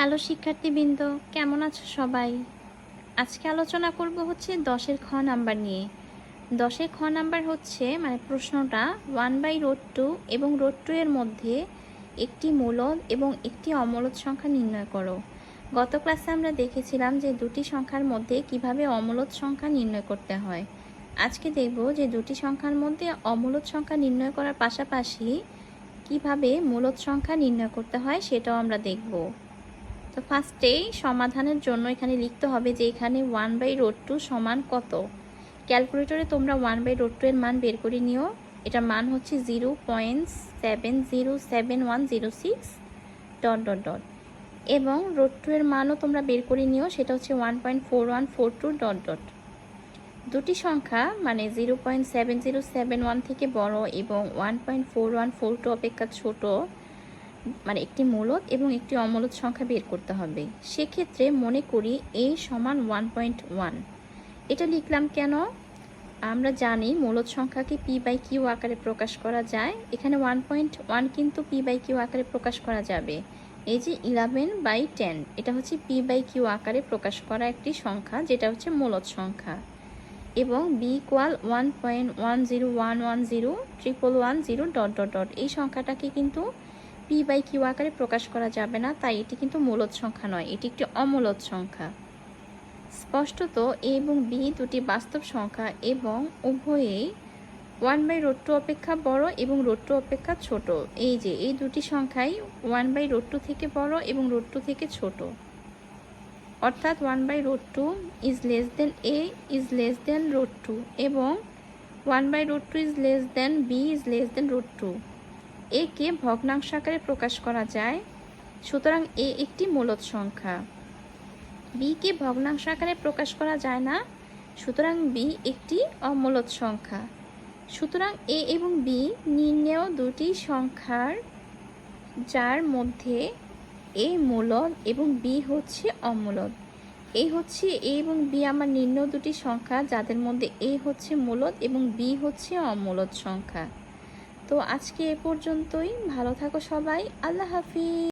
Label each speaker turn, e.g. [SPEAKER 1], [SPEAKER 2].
[SPEAKER 1] Hello শিক্ষার্থীবৃন্দ, কেমন আছো সবাই? আজকে আলোচনা করব হচ্ছে দশের খ নাম্বার নিয়ে। দশের খ নাম্বার হচ্ছে মানে প্রশ্নটা ওয়ান বাই রোড টু এবং রোড টু এর মধ্যে একটি মূলদ এবং একটি অমূলদ সংখ্যা নির্ণয় করো। গত ক্লাসে আমরা দেখেছিলাম যে দুটি সংখ্যার মধ্যে কীভাবে অমূলদ সংখ্যা নির্ণয় করতে হয়। আজকে দেখব যে দুটি সংখ্যার মধ্যে অমূলদ সংখ্যা নির্ণয় করার পাশাপাশি কীভাবে মূলদ সংখ্যা নির্ণয় করতে হয় সেটাও আমরা দেখব। তো ফার্স্টেই সমাধানের জন্য এখানে লিখতে হবে যে এখানে ওয়ান বাই রোড টু সমান কত? ক্যালকুলেটরে তোমরা ওয়ান বাই রোড টু এর মান বের করে নিও। এটার মান হচ্ছে zero point seven zero seven one zero six dot dot dot এবং রোড টু এর মানও তোমরা বের করে নিও, সেটা হচ্ছে one point four one four two dot dot দুটি সংখ্যা মানে zero point seven zero seven one থেকে বড় এবং one point four one four two অপেক্ষা ছোট মানে একটি মূলদ এবং একটি অমূলদ সংখ্যা বের করতে হবে। সেক্ষেত্রে মনে করি এ সমান ওয়ান পয়েন্ট ওয়ান এটা লিখলাম কেন? আমরা জানি মূলদ সংখ্যাকে পি বাই কিউ আকারে প্রকাশ করা যায়। এখানে ওয়ান পয়েন্ট ওয়ান কিন্তু পি বাই কিউ আকারে প্রকাশ করা যাবে। এই যে ইলেভেন বাই টেন এটা হচ্ছে পি বাই কিউ আকারে প্রকাশ করা একটি সংখ্যা, যেটা হচ্ছে মূলদ সংখ্যা। এবং B equal one point one zero one one zero triple one zero dot dot dot এই সংখ্যাটাকে কিন্তু পি বাই কিউ আকারে প্রকাশ করা যাবে না, তাই এটি কিন্তু মূলদ সংখ্যা নয়, এটি একটি অমূলদ সংখ্যা। স্পষ্টত, এ এবং বি দুটি বাস্তব সংখ্যা এবং উভয়েই ওয়ান বাই রোড টু অপেক্ষা বড় এবং রোড টু অপেক্ষা ছোট। এই যে, এই দুটি সংখ্যাই ওয়ান বাই রোড টু থেকে বড় এবং রোড টু থেকে ছোট। অর্থাৎ one by root two is less than A, is less than root two এবং one by root two is less than B, is less than root two. একে ভগ্নাংশ আকারে প্রকাশ করা যায়? সুতরাং এ একটি মূলদ সংখ্যা। বিকে ভগ্নাংশ আকারে প্রকাশ করা যায় না? সুতরাং বি একটি অমূলদ সংখ্যা। সুতরাং এ এবং বি নির্ণেয় দুটি সংখ্যার, যার মধ্যে এ মূলদ এবং বি হচ্ছে অমূলদ। এই হচ্ছে এ এবং বি আমার নির্ণয় দুটি সংখ্যা, যাদের মধ্যে এ হচ্ছে মূলদ এবং বি হচ্ছে অমূলদ সংখ্যা। তো আজকে এ পর্যন্তই। ভালো থাকো সবাই। আল্লাহ হাফিজ।